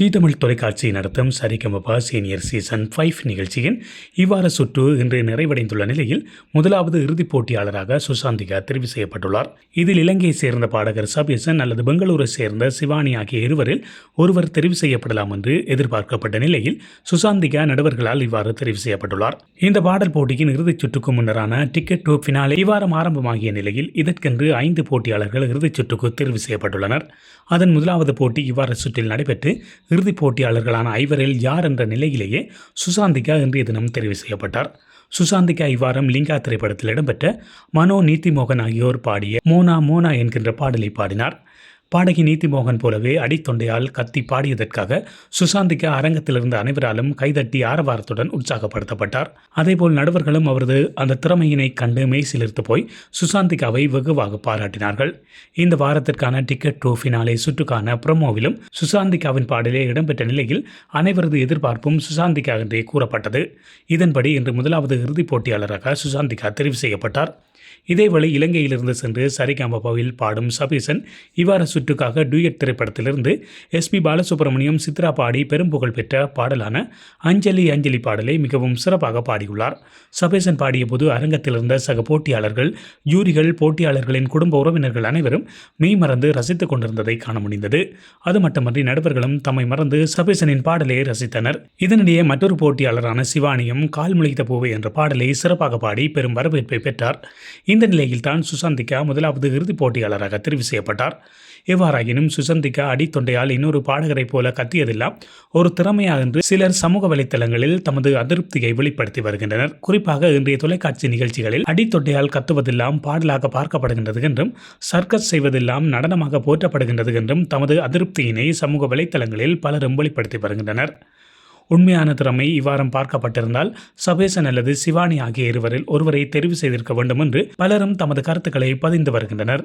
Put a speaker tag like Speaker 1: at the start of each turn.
Speaker 1: G Tamil தொலைக்காட்சி நடத்தும் Sa Re Ga Ma Pa senior season five நிகழ்ச்சியின் இவ்வார சுற்று இன்று நிறைவடைந்துள்ள நிலையில் முதலாவது இறுதிப் போட்டியாளராக சுசாந்திகா தெரிவு செய்யப்பட்டுள்ளார். இதில் இலங்கையை சேர்ந்த பாடகர் சபேசன் அல்லது பெங்களூரை சேர்ந்த சிவானி ஆகிய இருவரில் ஒருவர் தெரிவு செய்யப்படலாம் என்று எதிர்பார்க்கப்பட்ட நிலையில் சுசாந்திகா நடுவர்களால் இவ்வாறு தெரிவு செய்யப்பட்டுள்ளார். இந்த பாடல் போட்டியின் இறுதிச் சுற்றுக்கு முன்னரான டிக்கெட் டூ பினாலே இவ்வாரம் ஆரம்பமாகிய நிலையில் இதற்கென்று ஐந்து போட்டியாளர்கள் இறுதிச் சுற்றுக்கு தெரிவு செய்யப்பட்டுள்ளனர். அதன் முதலாவது போட்டி இவ்வாறு சுற்றில் நடைபெற்று இறுதிப் போட்டியாளர்களான ஐவரில் யார் என்ற நிலையிலேயே சுசாந்திகா இன்றைய தினம் தெரிவு செய்யப்பட்டார். சுசாந்திகா இவ்வாரம் லிங்கா திரைப்படத்தில் இடம்பெற்ற மனோ நீதிமோகன் ஆகியோர் பாடிய மோனா மோனா என்கின்ற பாடலை பாடினார். பாடகி நீதிமோகன் போலவே அடித்தொண்டையால் கத்தி பாடியதற்காக சுசாந்திக்கு அரங்கத்திலிருந்து அனைவராலும் கைதட்டி ஆரவாரத்துடன் உற்சாகப்படுத்தப்பட்டார். அதேபோல் நடுவர்களும் அவரது அந்த திறமையினை கண்டு மெய்சிலிருத்து போய் சுசாந்திகாவை வெகுவாக பாராட்டினார்கள். இந்த வாரத்திற்கான டிக்கெட் டூ ஃபினாலே சுற்றுக்கான ப்ரோமோவிலும் சுசாந்திகாவின் பாடலே இடம்பெற்ற நிலையில் அனைவரது எதிர்பார்ப்பும் சுசாந்திகா என்றே கூறப்பட்டது. இதன்படி இன்று முதலாவது இறுதிப் போட்டியாளராக சுசாந்திகா தெரிவு செய்யப்பட்டார். இதேவேளை இலங்கையிலிருந்து சென்று சரிகமபாவில் பாடும் சபீசன் இவ்வாறு சுற்றுக்காக டூயட் திரைப்படத்திலிருந்து எஸ்பி பாலசுப்ரமணியம் சித்ரா பாடி பெரும் புகழ் பெற்ற பாடலான அஞ்சலி அஞ்சலி பாடலை மிகவும் சிறப்பாக பாடியுள்ளார். சபேசன் பாடிய போது அரங்கத்தில் இருந்த சக போட்டியாளர்கள் ஜூரிகள் போட்டியாளர்களின் குடும்ப உறவினர்கள் அனைவரும் மெய் மறந்து ரசித்துக் கொண்டிருந்ததை காண முடிந்தது. அது மட்டுமன்றி நடுவர்களும் தம்மை மறந்து சபேசனின் பாடலை ரசித்தனர். இதனிடையே மற்றொரு போட்டியாளரான சிவானியும் கால் முளைத்த பூவை என்ற பாடலை சிறப்பாக பாடி பெரும் வரவேற்பை பெற்றார். இந்த நிலையில்தான் சுசாந்திகா முதலாவது இறுதிப் போட்டியாளராக தெரிவு செய்யப்பட்டார். எவ்வாறாயினும் சுசந்திகா அடித்தொண்டையால் இன்னொரு பாடகரைப் போல கத்தியதெல்லாம் ஒரு திறமையா என்று சிலர் சமூக வலைத்தளங்களில் தமது அதிருப்தியை வெளிப்படுத்தி வருகின்றனர். குறிப்பாக இன்றைய தொலைக்காட்சி நிகழ்ச்சிகளில் அடித்தொண்டையால் கத்துவதெல்லாம் பாடலாக பார்க்கப்படுகின்றது என்றும் சர்க்கஸ் செய்வதெல்லாம் நடனமாக போற்றப்படுகின்றது என்றும் தமது அதிருப்தியினை சமூக வலைத்தளங்களில் பலரும் வெளிப்படுத்தி வருகின்றனர். உண்மையான திறமை இவ்வாறம் பார்க்கப்பட்டிருந்தால் சபேசன் அல்லது சிவானி ஆகிய இருவரில் ஒருவரை தெரிவு செய்திருக்க வேண்டும் என்று பலரும் தமது கருத்துக்களை பதிந்து வருகின்றனர்.